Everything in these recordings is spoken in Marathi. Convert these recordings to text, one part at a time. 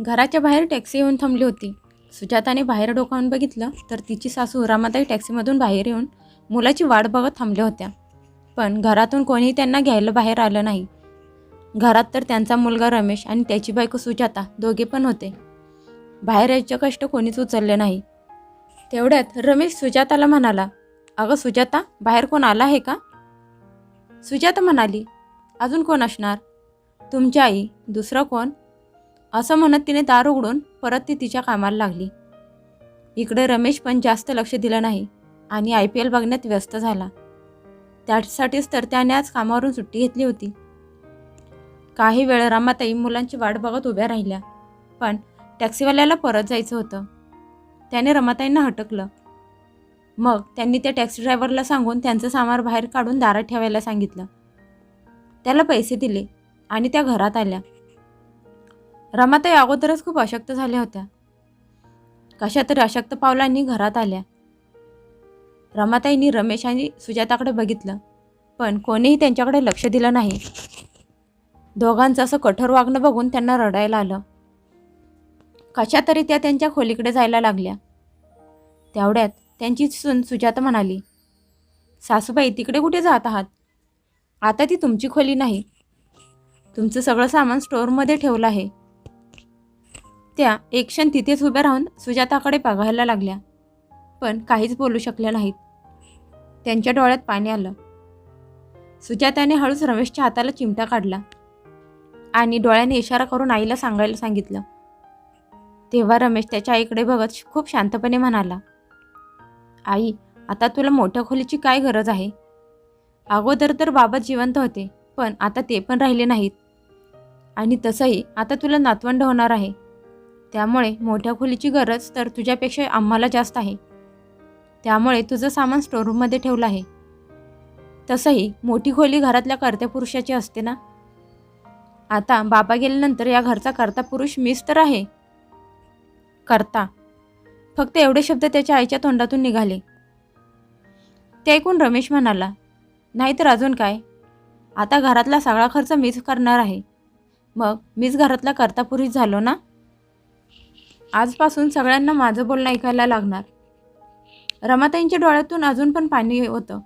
घराच्या बाहेर टॅक्सी येऊन थांबली होती. सुजाताने बाहेर डोकावून बघितलं तर तिची सासू रामाताई टॅक्सीमधून बाहेर येऊन मुलाची वाट बघत थांबल्या होत्या. पण घरातून कोणीही त्यांना घ्यायला बाहेर आलं नाही. घरात तर त्यांचा मुलगा रमेश आणि त्याची बायको सुजाता दोघे पण होते. बाहेर यायचं कष्ट कोणीच उचलले नाही. तेवढ्यात रमेश सुजाताला म्हणाला अगं सुजाता बाहेर कोण आला आहे का? सुजाता म्हणाली अजून कोण असणार? तुमची आई दुसरं कोण? असं म्हणत तिने दार उघडून परत ती तिच्या कामाला लागली. इकडे रमेश पण जास्त लक्ष दिलं नाही आणि आय पी एल बघण्यात व्यस्त झाला. त्यासाठीच तर त्याने आज कामावरून सुट्टी घेतली होती. काही वेळ रामाताई मुलांची वाट बघत उभ्या राहिल्या पण टॅक्सीवाल्याला परत जायचं होतं. त्याने रमाताईंना हटकलं. मग त्यांनी त्या टॅक्सी ड्रायव्हरला सांगून त्यांचं सामान बाहेर काढून दारात ठेवायला सांगितलं. त्याला पैसे दिले आणि त्या घरात आल्या. रमाताई अगोदरच खूप अशक्त झाल्या होत्या. कशा तरी अशक्त पावलांनी घरात आल्या. रमाताईंनी रमेश आणि सुजाताकडे बघितलं पण कोणीही त्यांच्याकडे लक्ष दिलं नाही. दोघांचं असं कठोर वागणं बघून त्यांना रडायला आलं. कशा तरी त्या त्यांच्या खोलीकडे जायला लागल्या. तेवढ्यात त्यांची सून सुजाता म्हणाली सासूबाई तिकडे कुठे जात आहात? आता ती तुमची खोली नाही. तुमचं सगळं सामान स्टोअरमध्ये ठेवलं आहे. त्या एक क्षण तिथेच उभ्या राहून सुजाताकडे बघायला लागल्या. पण काहीच बोलू शकल्या नाहीत. त्यांच्या डोळ्यात पाणी आलं. सुजाताने हळूच रमेशच्या हाताला चिमटा काढला आणि डोळ्याने इशारा करून आईला सांगायला सांगितलं. तेव्हा रमेश त्याच्या आईकडे बघत खूप शांतपणे म्हणाला आई आता तुला मोठ्या खोलीची काय गरज आहे? अगोदर तर बाबा जिवंत होते पण आता ते पण राहिले नाहीत. आणि तसंही आता तुला नातवंड होणार आहे. त्यामुळे मोठ्या खोलीची गरज तर तुझ्यापेक्षा आम्हाला जास्त आहे. त्यामुळे तुझं सामान स्टोरूममध्ये ठेवलं आहे. तसंही मोठी खोली घरातल्या कर्त्या पुरुषाची असते ना? आता बाबा गेल्यानंतर या घरचा कर्ता पुरुष मीच तर आहे. करता. फक्त एवढे शब्द त्याच्या आईच्या तोंडातून निघाले. ते ऐकून रमेश म्हणाला नाहीतर अजून काय? आता घरातला सगळा खर्च मीच करणार आहे. मग मीच घरातला कर्ता पुरुष झालो ना? आजपासून सगळ्यांना माझं बोलणं ऐकायला लागणार. रमाताईंच्या डोळ्यातून अजून पण पाणी होतं.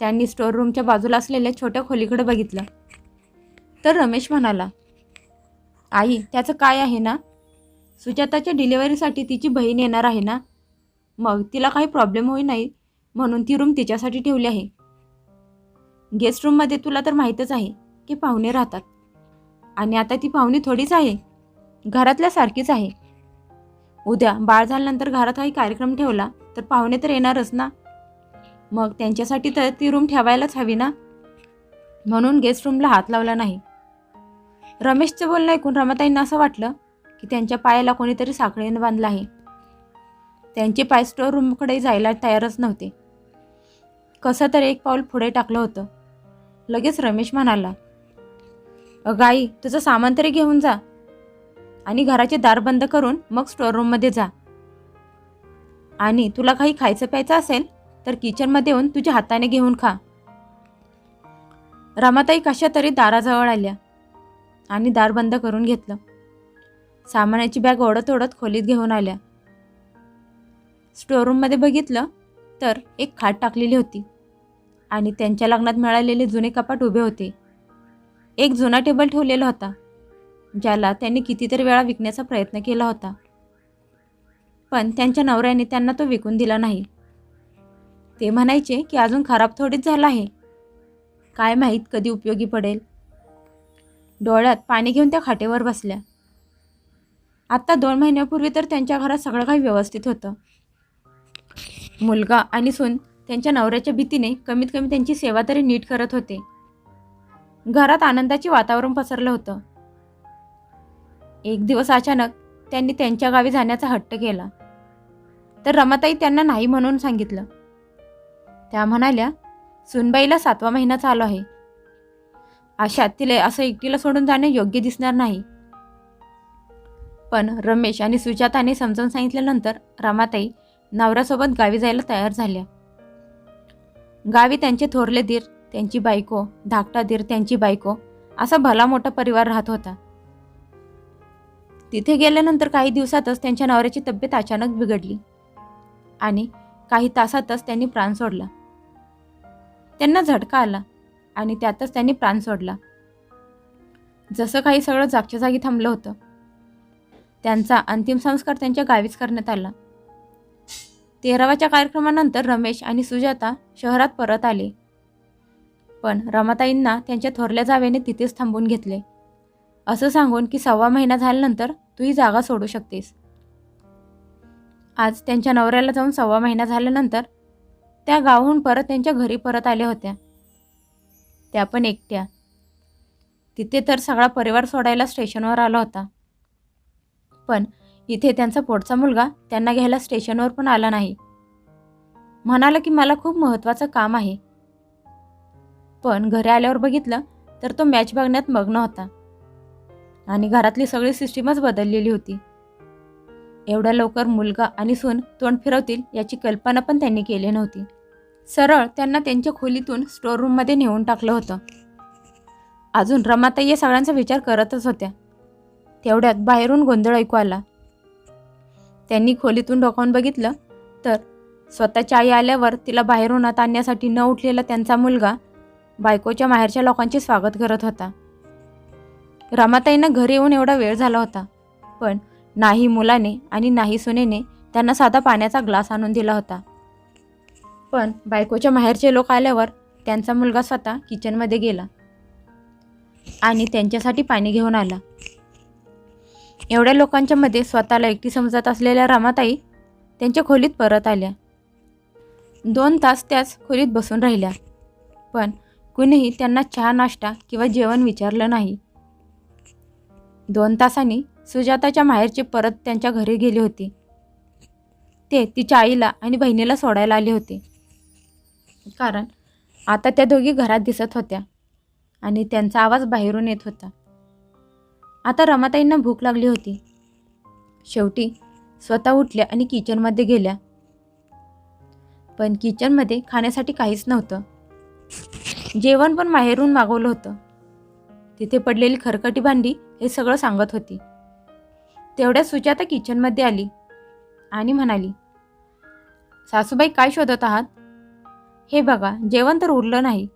त्यांनी स्टोअर रूमच्या बाजूला असलेल्या छोट्या खोलीकडे बघितलं. तर रमेश म्हणाला आई त्याचं काय आहे ना? सुजाताच्या डिलिव्हरीसाठी तिची बहीण येणार आहे ना? मग तिला काही प्रॉब्लेम होई नाही म्हणून ती रूम तिच्यासाठी ठेवली आहे. गेस्ट रूममध्ये तुला तर माहीतच आहे की पाहुणे राहतात. आणि आता ती पाहुणी थोडीच आहे. घरातल्यासारखीच आहे. उद्या बाळ झाल्यानंतर घरात काही कार्यक्रम ठेवला तर पाहुणे तर येणारच ना? मग त्यांच्यासाठी तर ती रूम ठेवायलाच हवी ना? म्हणून गेस्ट रूमला हात लावला नाही. रमेशचं बोलणं ऐकून रमाताईंना असं वाटलं की त्यांच्या पायाला कोणीतरी साखळीने बांधलं आहे. त्यांचे पाय स्टोअर रूमकडे जायला तयारच नव्हते. कसं तर एक पाऊल पुढे टाकलं होतं. लगेच रमेश म्हणाला अगाई तुझं सामान तरी घेऊन जा. आणि घराचे दार बंद करून मग स्टोअर रूममध्ये जा. आणि तुला काही खायचं प्यायचं असेल तर किचनमध्ये येऊन तुझ्या हाताने घेऊन खा. रमाताई कशा तरी दाराजवळ आल्या आणि दार बंद करून घेतलं. सामानाची बॅग ओढत ओढत खोलीत घेऊन आल्या. स्टोअररूममध्ये बघितलं तर एक खाट टाकलेली होती आणि त्यांच्या लग्नात मिळालेले जुने कपाट उभे होते. एक जुना टेबल ठेवलेला होता. ज्याला त्यांनी कितीतरी वेळा विकण्याचा प्रयत्न केला होता. पण त्यांच्या नवऱ्याने त्यांना तो विकून दिला नाही. ते म्हणायचे की अजून खराब थोडीच झाला आहे. काय माहीत कधी उपयोगी पडेल. डोळ्यात पाणी घेऊन त्या खाटेवर बसल्या. आत्ता दोन महिन्यापूर्वी तर त्यांच्या घरात सगळं काही व्यवस्थित होतं. मुलगा आणि सून त्यांच्या नवऱ्याच्या भीतीने कमीत कमी त्यांची सेवा तरी नीट करत होते. घरात आनंदाचे वातावरण पसरलं होतं. एक दिवस अचानक त्यांनी त्यांच्या गावी जाण्याचा हट्ट केला. तर रमाताई त्यांना नाही म्हणून सांगितलं. त्या म्हणाल्या सुनबाईला सातवा महिना चालू आहे. अशात तिला असं एकटीला सोडून जाणे योग्य दिसणार नाही. पण रमेश आणि सुजाताने समजावून सांगितल्यानंतर रमाताई नवऱ्यासोबत गावी जायला तयार झाल्या. गावी त्यांचे थोरले दीर त्यांची बायको धाकटा दीर त्यांची बायको असा भला मोठा परिवार राहत होता. तिथे गेल्यानंतर काही दिवसातच त्यांच्या नवऱ्याची तब्येत अचानक बिघडली. आणि काही तासातच त्यांनी प्राण सोडला. त्यांना झटका आला आणि त्यातच त्यांनी प्राण सोडला. जसं काही सगळं जागच्या जागी थांबलं होतं. त्यांचा अंतिम संस्कार त्यांच्या गावीच करण्यात आला. तेराव्याच्या कार्यक्रमानंतर रमेश आणि सुजाता शहरात परत आले. पण रमाताईंना त्यांच्या थोरल्या जावेने तिथेच थांबून घेतले. असं सांगून की सव्वा महिना झाल्यानंतर तू ही जागा सोडू शकतेस. आज त्यांच्या नवऱ्याला जाऊन सव्वा महिना झाल्यानंतर त्या गावाहून परत त्यांच्या घरी परत आल्या होत्या. त्या पण एकट्या. तिथे तर सगळा परिवार सोडायला स्टेशनवर आला होता. पण इथे त्यांचा पोटचा मुलगा त्यांना घ्यायला स्टेशनवर पण आला नाही. म्हणाला की मला खूप महत्त्वाचं काम आहे. पण घरी आल्यावर बघितलं तर तो मॅच बघण्यात मग्न होता. आणि घरातली सगळी सिस्टीमच बदललेली होती. एवढ्या लवकर मुलगा आणि सून तोंड फिरवतील याची कल्पना पण त्यांनी केली नव्हती. सरळ त्यांना त्यांच्या खोलीतून स्टोर रूममध्ये नेऊन टाकलं होतं. अजून रमाताई या सगळ्यांचा विचार करतच होत्या. तेवढ्यात बाहेरून गोंधळ ऐकू आला. त्यांनी खोलीतून डोकावून बघितलं तर स्वतःची आई आल्यावर तिला बाहेरून आता आणण्यासाठी न उठलेला त्यांचा मुलगा बायकोच्या माहेरच्या लोकांचे स्वागत करत होता. रमाताईंना घरी येऊन एवढा वेळ झाला होता. पण नाही मुलाने आणि नाही सुनेने त्यांना साधा पाण्याचा ग्लास आणून दिला होता. पण बायकोच्या माहेरचे लोक आल्यावर त्यांचा मुलगा स्वतः किचनमध्ये गेला आणि त्यांच्यासाठी पाणी घेऊन आला. एवढ्या लोकांच्या मध्ये स्वतःला एकटी समजत असलेल्या रमाताई त्यांच्या खोलीत परत आल्या. दोन तास त्याच खोलीत बसून राहिल्या. पण कुणीही त्यांना चहा नाश्ता किंवा जेवण विचारलं नाही. दोन तासांनी सुजाताच्या माहेरचे परत त्यांच्या घरी गेली होती. ते तिच्या आईला आणि बहिणीला सोडायला आले होते. कारण आता त्या दोघी घरात दिसत होत्या आणि त्यांचा आवाज बाहेरून येत होता. आता रमाताईंना भूक लागली होती. शेवटी स्वतः उठल्या आणि किचनमध्ये गेल्या. पण किचनमध्ये खाण्यासाठी काहीच नव्हतं. जेवण पण माहेरून मागवलं होतं. तिथे पडलेली खरकटी भांडी हे सगळं सांगत होती. तेवढ्या सुजाता किचनमध्ये आली आणि म्हणाली सासूबाई काय शोधत आहात? हे बघा जेवण तर उरलं नाही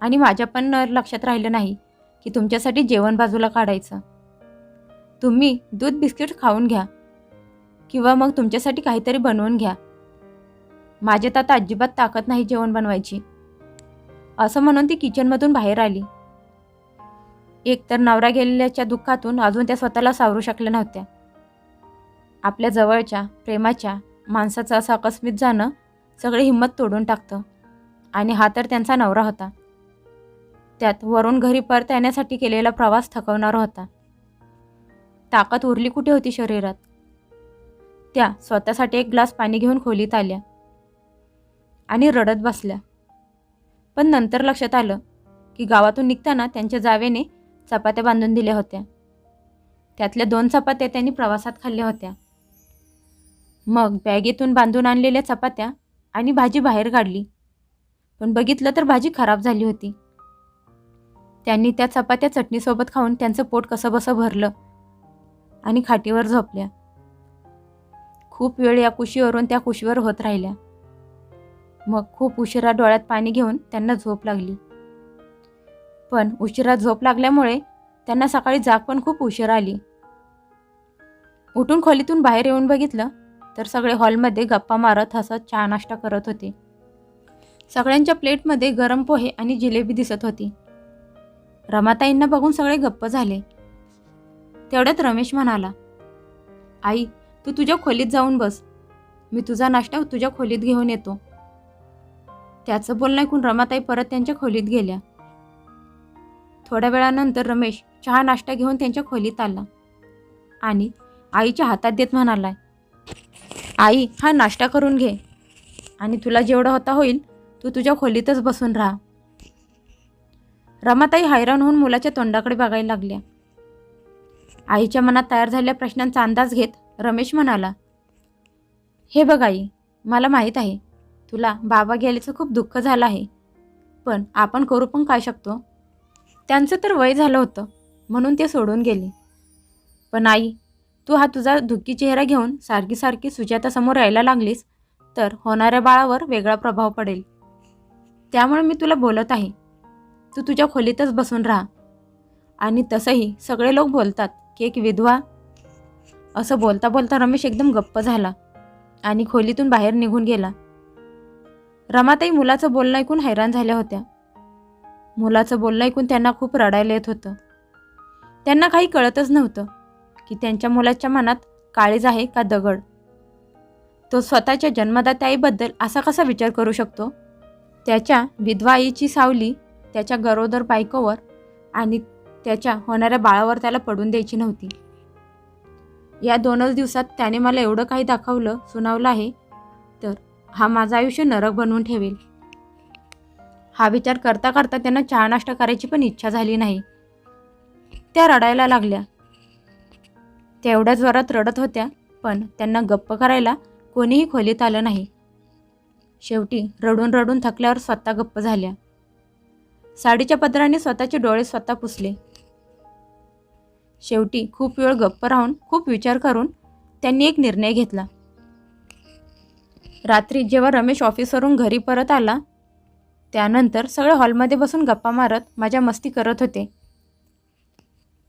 आणि माझ्या पण लक्षात राहिलं नाही की तुमच्यासाठी जेवण बाजूला काढायचं. तुम्ही दूध बिस्किट खाऊन घ्या किंवा मग तुमच्यासाठी काहीतरी बनवून घ्या. माझ्यात आता अजिबात ताकद नाही जेवण बनवायची. असं म्हणून ती किचनमधून बाहेर आली. एकतर नवरा गेलेल्याच्या दुःखातून अजून त्या स्वतःला सावरू शकल्या नव्हत्या. आपल्या जवळच्या प्रेमाच्या माणसाचं असं अकस्मित जाणं सगळी हिंमत तोडून टाकतं. आणि हा तर त्यांचा नवरा होता. त्यात वरून घरी परत येण्यासाठी केलेला प्रवास थकवणारा होता. ताकद उरली कुठे होती शरीरात? त्या स्वतःसाठी एक ग्लास पाणी घेऊन खोलीत आल्या. आणि रडत बसल्या. पण नंतर लक्षात आलं की गावातून निघताना त्यांच्या जावेने चपात्या बांधून दिल्या होत्या. त्यातल्या दोन चपात्या त्यांनी प्रवासात खाल्ल्या होत्या. मग बॅगेतून बांधून आणलेल्या चपात्या आणि भाजी बाहेर काढली. पण बघितलं तर भाजी खराब झाली होती. त्यांनी त्या चपात्या चटणीसोबत खाऊन त्यांचं पोट कसं बसं भरलं आणि खाटीवर झोपल्या. खूप वेळ या कुशीवरून त्या कुशीवर होत राहिल्या. मग खूप उशिरा डोळ्यात पाणी घेऊन त्यांना झोप लागली. पण उशिरा झोप लागल्यामुळे त्यांना सकाळी जाग पण खूप उशीर आली. उठून खोलीतून बाहेर येऊन बघितलं तर सगळे हॉलमध्ये गप्पा मारत हसत चहा नाश्ता करत होते. सगळ्यांच्या प्लेटमध्ये गरम पोहे आणि जिलेबी दिसत होती. रमाताईंना बघून सगळे गप्प झाले. तेवढ्यात रमेश म्हणाला आई तू तुझ्या खोलीत जाऊन बस. मी तुझा नाश्ता तुझ्या खोलीत घेऊन येतो. त्याचं बोलणं ऐकून रमाताई परत त्यांच्या खोलीत गेल्या. थोड्या वेळानंतर रमेश चहा नाश्ता घेऊन त्यांच्या खोलीत आला. आणि आईच्या हातात देत म्हणाला आई हा नाश्ता करून घे. आणि तुला जेवढा होता होईल तू तुझ्या खोलीतच बसून राहा. रमाताई हैराण होऊन मुलाच्या तोंडाकडे बघायला लागल्या. आईच्या मनात तयार झालेल्या प्रश्नांचा अंदाज घेत रमेश म्हणाला हे बघ आई मला माहीत आहे तुला बाबा गेल्याचं खूप दुःख झालं आहे पण आपण करू पण काय शकतो? त्यांचं तर वय झालं होतं म्हणून ते सोडून गेले. पण आई तू हा तुझा दुःखी चेहरा घेऊन सारखी सारखी सुजातासमोर यायला लागलीस तर होणाऱ्या बाळावर वेगळा प्रभाव पडेल. त्यामुळे मी तुला बोलत आहे. तू तुझ्या खोलीतच बसून राहा. आणि तसंही सगळे लोक बोलतात की एक विधवा. असं बोलता बोलता रमेश एकदम गप्प झाला आणि खोलीतून बाहेर निघून गेला. रमाताई मुलाचं बोलणं ऐकून हैराण झाल्या होत्या. मुलाचं बोलणं ऐकून त्यांना खूप रडायला येत होतं. त्यांना काही कळतच नव्हतं की त्यांच्या मुलाच्या मनात काळीज आहे का दगड? तो स्वतःच्या जन्मदात्या आईबद्दल असा कसा विचार करू शकतो? त्याच्या विधवा आईची सावली त्याच्या गरोदर बायकोवर आणि त्याच्या होणाऱ्या बाळावर त्याला पडून द्यायची नव्हती. या दोनच दिवसात त्याने मला एवढं काही दाखवलं सुनावलं आहे तर हा माझं आयुष्य नरक बनवून ठेवेल. हा विचार करता करता त्यांना चहा नाश्ता करायची पण इच्छा झाली नाही. त्या रडायला लागल्या. त्या एवढ्या जोरात रडत होत्या पण त्यांना गप्प करायला कोणीही खोलीत आलं नाही. शेवटी रडून रडून थकल्यावर स्वतः गप्प झाल्या. साडीच्या पदराने स्वतःचे डोळे स्वतः पुसले. शेवटी खूप वेळ गप्प राहून खूप विचार करून त्यांनी एक निर्णय घेतला. रात्री जेव्हा रमेश ऑफिसवरून घरी परत आला त्यानंतर सगळे हॉलमध्ये बसून गप्पा मारत माझ्या मस्ती करत होते.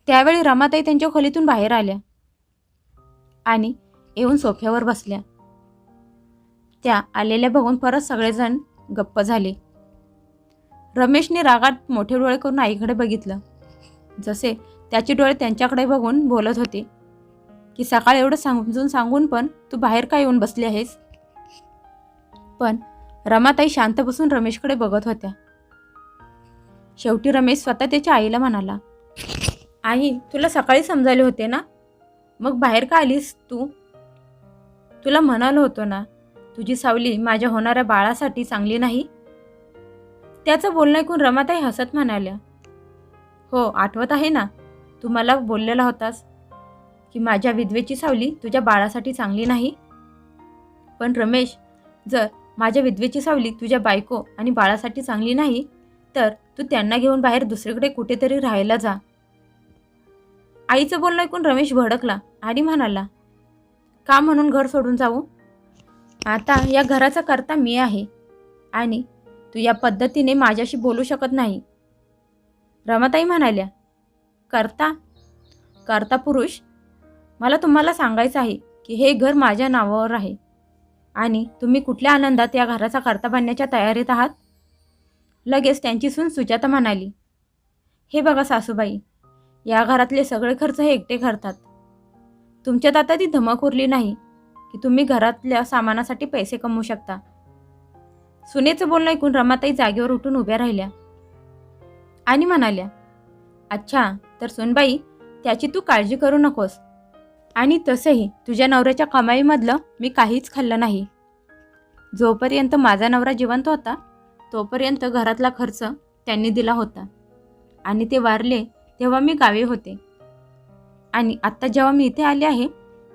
त्यावेळी रमाताई त्यांच्या खोलीतून बाहेर आल्या आणि येऊन सोफ्यावर बसल्या. त्या आलेल्या बघून परत सगळेजण गप्प झाले. रमेशने रागात मोठे डोळे करून आईकडे बघितलं. जसे त्याचे डोळे त्यांच्याकडे बघून बोलत होते की सकाळ एवढं समजून सांगून पण तू बाहेर का येऊन बसली आहेस? पण रमाताई शांत बसून रमेशकडे बघत होत्या. शेवटी रमेश स्वतः त्याच्या आईला म्हणाला आई तुला सकाळी समजायले होते ना? मग बाहेर का आलीस तू? तुला म्हणालो होतो ना तुझी सावली माझ्या होणाऱ्या बाळासाठी चांगली नाही? त्याचं बोलणं ऐकून रमाताई हसत म्हणाल्या हो आठवत आहे ना तू मला बोललेला होतास की माझ्या विधवेची सावली तुझ्या बाळासाठी चांगली नाही? पण रमेश जर माझ्या विधवेची सावली तुझ्या बायको आणि बाळासाठी चांगली नाही तर तू त्यांना घेऊन बाहेर दुसरीकडे कुठेतरी राहायला जा. आईचं बोलणं ऐकून रमेश भडकला आणि म्हणाला का म्हणून घर सोडून जाऊ? आता या घराचा करता मी आहे आणि तू या पद्धतीने माझ्याशी बोलू शकत नाही. रमाताई म्हणाल्या करता करता पुरुष मला तुम्हाला सांगायचं आहे की हे घर माझ्या नावावर आहे. आणि तुम्ही कुठल्या आनंदात या घराचा करता बांधण्याच्या तयारीत आहात? लगेच त्यांची सून सुजाता म्हणाली हे बघा सासूबाई या घरातले सगळे खर्च हे एकटे करतात. तुमच्यात आता ती धमक उरली नाही की तुम्ही घरातल्या सामानासाठी पैसे कमवू शकता. सुनेचं बोलणं ऐकून रमाताई जागेवर उठून उभ्या राहिल्या आणि म्हणाल्या अच्छा तर सुनबाई त्याची तू काळजी करू नकोस. आणि तसंही तुझ्या नवऱ्याच्या कमाईमधलं मी काहीच खाल्लं नाही. जोपर्यंत माझा नवरा जिवंत होता तोपर्यंत घरातला खर्च त्यांनी दिला होता. आणि ते वारले तेव्हा मी गावी होते. आणि आत्ता जेव्हा मी इथे आले आहे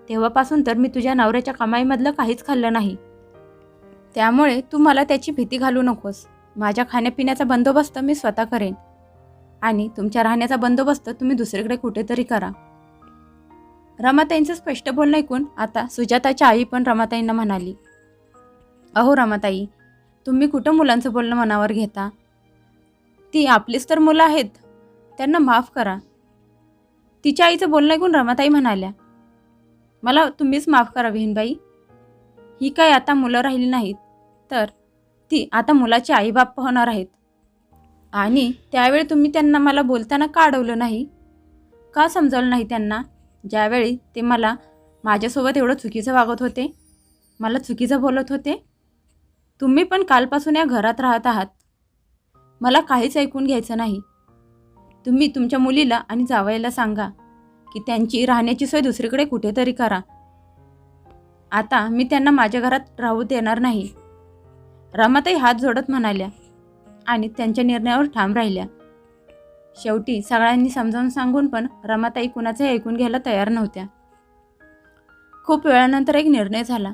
तेव्हापासून तर मी तुझ्या नवऱ्याच्या कमाईमधलं काहीच खाल्लं नाही. त्यामुळे तू मला त्याची भीती घालू नकोस. माझ्या खाण्यापिण्याचा बंदोबस्त मी स्वतः करेन. आणि तुमच्या राहण्याचा बंदोबस्त तुम्ही दुसरीकडे कुठेतरी करा. रमाताईंचं स्पष्ट बोलणं ऐकून आता सुजाताची आई पण रमाताईंना म्हणाली अहो रमाताई तुम्ही कुठं मुलांचं बोलणं मनावर घेता? ती आपलीच तर मुलं आहेत त्यांना माफ करा. तिच्या आईचं बोलणं ऐकून रमाताई म्हणाल्या मला तुम्हीच माफ करा विहीनबाई ही काय आता मुलं राहिली नाहीत तर ती आता मुलाची आईबाप होणार आहेत. आणि त्यावेळी तुम्ही त्यांना मला बोलताना का अडवलं नाही? का समजावलं नाही त्यांना? ज्यावेळी ते मला माझ्यासोबत एवढं चुकीचं वागत होते मला चुकीचं बोलत होते तुम्ही पण कालपासून या घरात राहत आहात. मला काहीच ऐकून घ्यायचं नाही. तुम्ही तुमच्या मुलीला आणि जावयाला सांगा की त्यांची राहण्याची सोय दुसरीकडे कुठेतरी करा. आता मी त्यांना माझ्या घरात राहू देणार नाही. रमाताई हात जोडत म्हणाल्या आणि त्यांच्या निर्णयावर ठाम राहिल्या. शेवटी सगळ्यांनी समजावून सांगून पण रमाताई कुणाचंही ऐकून घ्यायला तयार नव्हत्या. खूप वेळानंतर एक निर्णय झाला.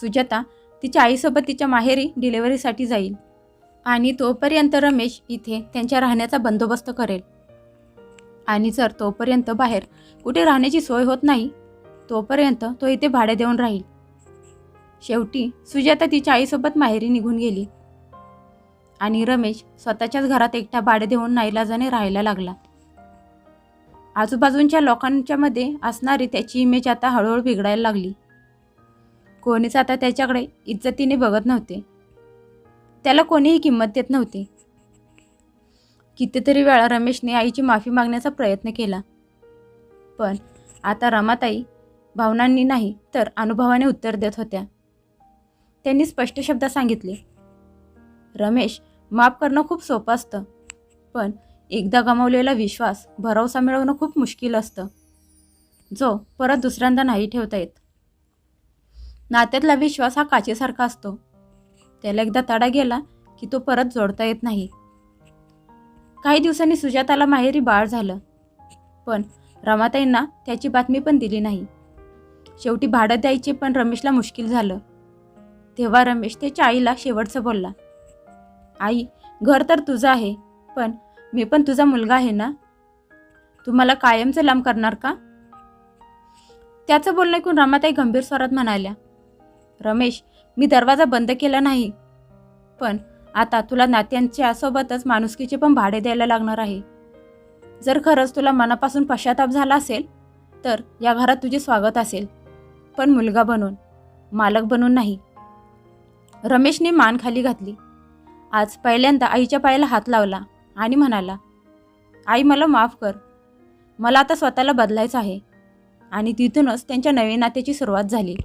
सुजाता तिच्या आईसोबत तिच्या माहेरी डिलेवरीसाठी जाईल आणि तोपर्यंत रमेश इथे त्यांच्या राहण्याचा बंदोबस्त करेल. आणि जर तोपर्यंत बाहेर कुठे राहण्याची सोय होत नाही तोपर्यंत तो इथे भाडे देऊन राहील. शेवटी सुजाता तिच्या आईसोबत माहेरी निघून गेली. आणि रमेश स्वतःच्याच घरात एकटा भाडे देऊन नाईलाजाने राहायला लागला. आजूबाजूंच्या लोकांच्या मध्ये असणारी त्याची इमेज आता हळूहळू बिघडायला लागली. कोणीच आता त्याच्याकडे इज्जतीने बघत नव्हते. त्याला कोणीही किंमत देत नव्हती. कितीतरी वेळा रमेशने आईची माफी मागण्याचा प्रयत्न केला. पण आता रमाताई भावनांनी नाही तर अनुभवाने उत्तर देत होत्या. त्यांनी स्पष्ट शब्दात सांगितले रमेश माफ करणं खूप सोपं असतं. पण एकदा गमावलेला विश्वास भरवसा मिळवणं खूप मुश्किल असतं. जो परत दुसऱ्यांदा नाही ठेवता येत. नात्यातला विश्वास हा काचेसारखा असतो. त्याला एकदा तडा गेला की तो परत जोडता येत नाही. काही दिवसांनी सुजाताला माहेरी बाळ झालं. पण रमाताईंना त्याची बातमी पण दिली नाही. शेवटी भाडं द्यायचे पण रमेशला मुश्किल झालं. तेव्हा रमेश त्याच्या आईला शेवटचं बोलला. आई घर तर तुझं आहे पण मी पण तुझा मुलगा आहे ना? तू मला कायमचं लांब करणार का? त्याचं बोलणं ऐकून रमाताई गंभीर स्वरात म्हणाल्या रमेश मी दरवाजा बंद केला नाही पण आता तुला नात्यांच्या सोबतच माणुसकीचे पण भाडे द्यायला लागणार आहे. जर खरंच तुला मनापासून पश्चाताप झाला असेल तर या घरात तुझे स्वागत असेल. पण मुलगा बनून मालक बनून नाही. रमेशने मान खाली घातली. आज पहिल्यांदा आईच्या पायाला हात लावला आणि म्हणाला आई मला माफ कर. मला आता स्वतःला बदलायचं आहे. आणि तिथूनच त्यांच्या नवीन नात्याची सुरुवात झाली.